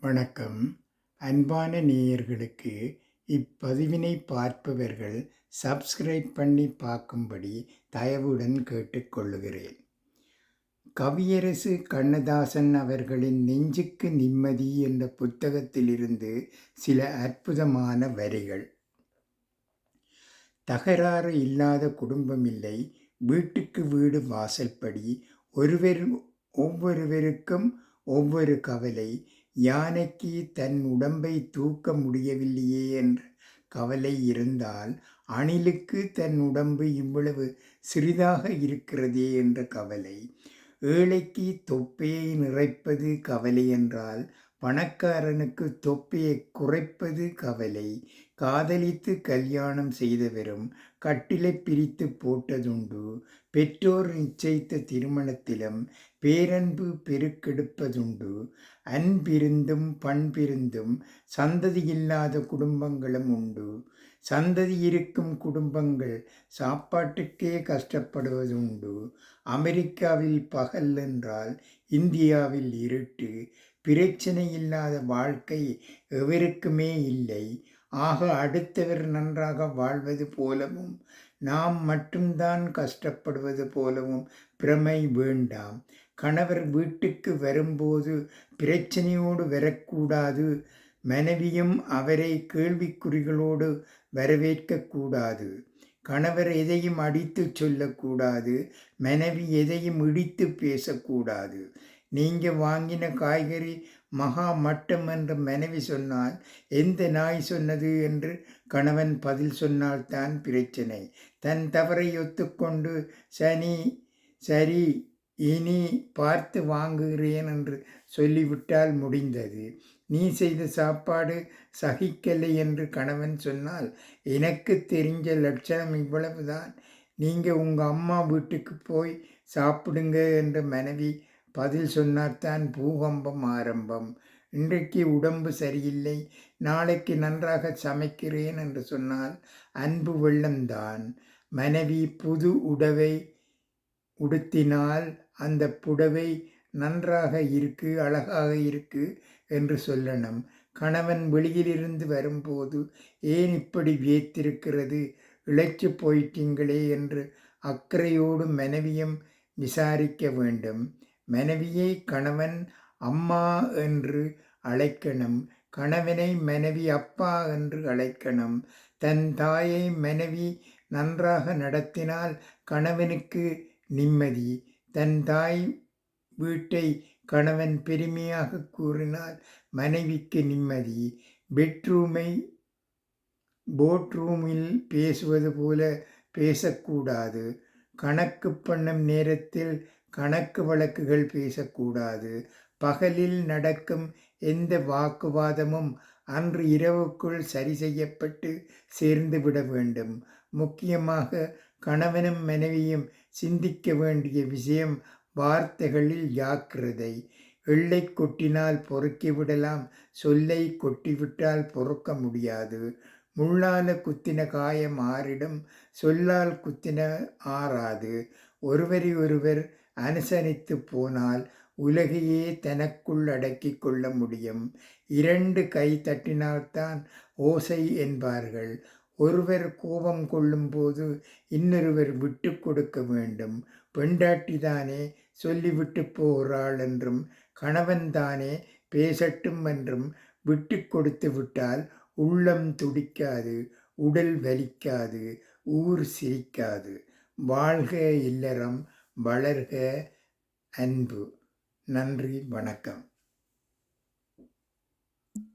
வணக்கம். அன்பான நேயர்களுக்கு இப்பதிவினை பார்ப்பவர்கள் சப்ஸ்கிரைப் பண்ணி பார்க்கும்படி தயவுடன் கேட்டுக்கொள்ளுகிறேன். கவியரசு கண்ணதாசன் அவர்களின் நெஞ்சுக்கு நிம்மதி என்ற புத்தகத்திலிருந்து சில அற்புதமான வரிகள். தகராறு இல்லாத குடும்பமில்லை. வீட்டுக்கு வீடு வாசல்படி ஒருவர் ஒவ்வொருவருக்கும் ஒவ்வொரு கவலை யானைக்கு தன் உடம்பை தூக்க முடியவில்லையே என்ற கவலை இருந்தால் அணிலுக்கு தன் உடம்பு இவ்வளவு சிறிதாக இருக்கிறதே என்ற கவலை. ஏழைக்கு தொப்பையை நிறைப்பது கவலை என்றால் பணக்காரனுக்கு தொப்பையை குறைப்பது கவலை. காதலித்து கல்யாணம் செய்தவரும் கட்டிலை பிரித்து போட்டதுண்டு. பெற்றோர் நிச்சயித்த திருமணத்திலும் பேரன்பு பெருக்கெடுப்பதுண்டு. அன்பிருந்தும் பண்பிருந்தும் சந்ததியில்லாத குடும்பங்களும் உண்டு. சந்ததி இருக்கும் குடும்பங்கள் சாப்பாட்டுக்கே கஷ்டப்படுவதுண்டு. அமெரிக்காவில் பகல் என்றால் இந்தியாவில் இருட்டு. பிரச்சனை இல்லாத வாழ்க்கை எவருக்குமே இல்லை. ஆக அடுத்தவர் நன்றாக வாழ்வது போலவும் நாம் மட்டும்தான் கஷ்டப்படுவது போலவும் பிரமை வேண்டாம். கணவர் வீட்டுக்கு வரும்போது பிரச்சனையோடு வரக்கூடாது. மனைவியும் அவரை கேள்விக்குறிகளோடு வரவேற்கக்கூடாது. கணவர் எதையும் அடித்து சொல்லக்கூடாது. மனைவி எதையும் இடித்து பேசக்கூடாது. நீங்கள் வாங்கின காய்கறி மகா மட்டம் என்று மனைவி சொன்னால் எந்த நாய் சொன்னது? என்று கணவன் பதில் சொன்னால்தான் பிரச்சனை. தன் தவறை ஒத்துக்கொண்டு சனி சரி இனி பார்த்து வாங்குகிறேன் என்று சொல்லிவிட்டால் முடிந்தது. நீ செய்த சாப்பாடு சகிக்கலை என்று கணவன் சொன்னால் எனக்கு தெரிஞ்ச லட்சணம் இவ்வளவுதான். நீங்கள் உங்கள் அம்மா வீட்டுக்கு போய் சாப்பிடுங்க என்று மனைவி பதில் சொன்னார்தான் பூகம்பம் ஆரம்பம். இன்றைக்கு உடம்பு சரியில்லை. நாளைக்கு நன்றாக சமைக்கிறேன் என்று சொன்னால் அன்பு வெள்ளம்தான். மனைவி புது உடவை உடுத்தினால் அந்த புடவை நன்றாக இருக்கு அழகாக இருக்கு என்று சொல்லணும். கணவன் வெளியிலிருந்து வரும்போது ஏன் இப்படி வியத்திருக்கிறது இழைச்சு போயிட்டீங்களே என்று அக்கறையோடு மனைவியும் விசாரிக்க வேண்டும். மனைவியை கணவன் அம்மா என்று அழைக்கணும். கணவனை மனைவி அப்பா என்று அழைக்கணும். தன் தாயை மனைவி நன்றாக நடத்தினால் கணவனுக்கு நிம்மதி. தன் தாய் வீட்டை கணவன் பெருமையாக கூறினால் மனைவிக்கு நிம்மதி. பெட்ரூமை போட்ரூமில் பேசுவது போல பேசக்கூடாது. கணக்கு பண்ணும் நேரத்தில் கணக்கு வழக்குகள் பேசக்கூடாது. பகலில் நடக்கும் எந்த வாக்குவாதமும் அன்று இரவுக்குள் சரி செய்யப்பட்டு சேர்ந்து விட வேண்டும். முக்கியமாக கணவனும் மனைவியும் சிந்திக்க வேண்டிய விஷயம் வார்த்தைகளில் ஜாக்கிரதை. எள்ளை கொட்டினால் பொறுக்கி விடலாம் சொல்லை கொட்டிவிட்டால் பொறுக்க முடியாது. முள்ளால குத்தின காயம் ஆறிடும் சொல்லால் குத்தின ஆறாது. ஒருவரை ஒருவர் அனுசரித்து போனால் உலகையே தனக்குள் அடக்கி கொள்ள முடியும். இரண்டு கை தட்டினால்தான் ஓசை என்பார்கள். ஒருவர் கோபம் கொள்ளும்போது இன்னொருவர் விட்டு கொடுக்க வேண்டும். பெண்டாட்டிதானே சொல்லிவிட்டு போகிறாள் என்றும் கணவன்தானே பேசட்டும் என்றும் விட்டு கொடுத்து விட்டால் உள்ளம் துடிக்காது உடல் வலிக்காது ஊர் சிரிக்காது. வாழ்க இல்லறம் வளர்க அன்பு. நன்றி வணக்கம்.